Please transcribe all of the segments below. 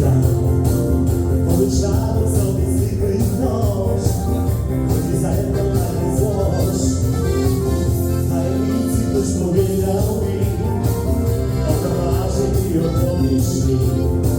Just moving down, I'm rising to your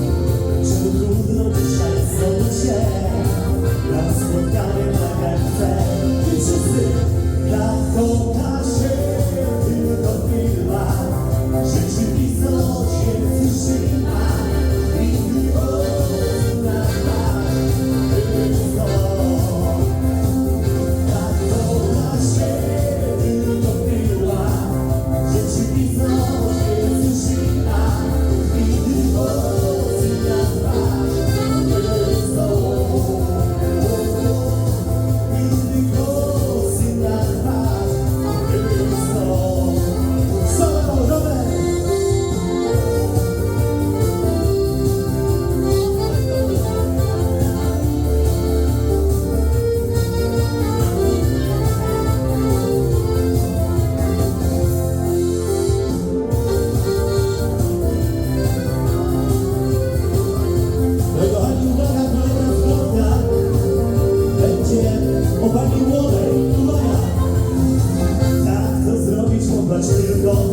God.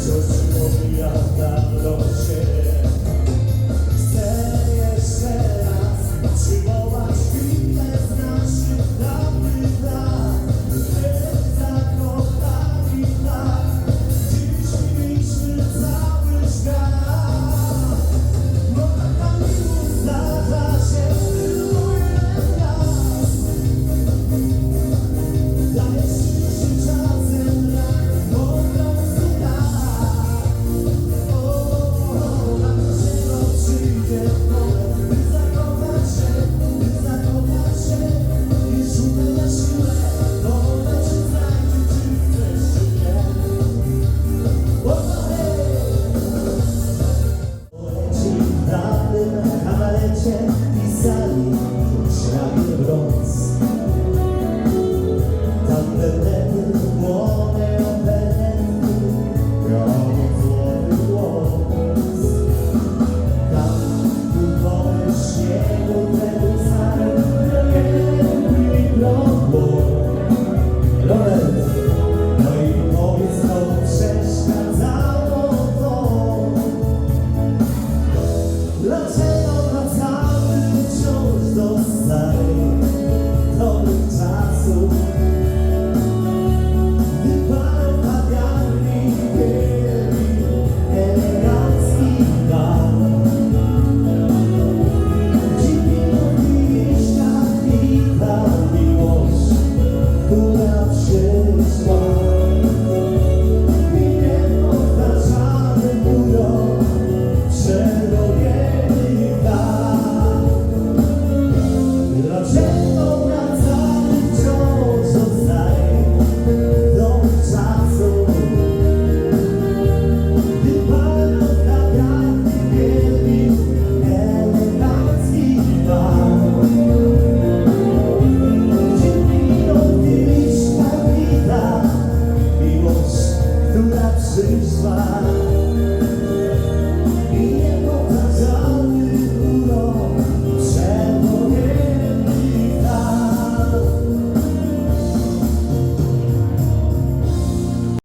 Ciò si può piantare,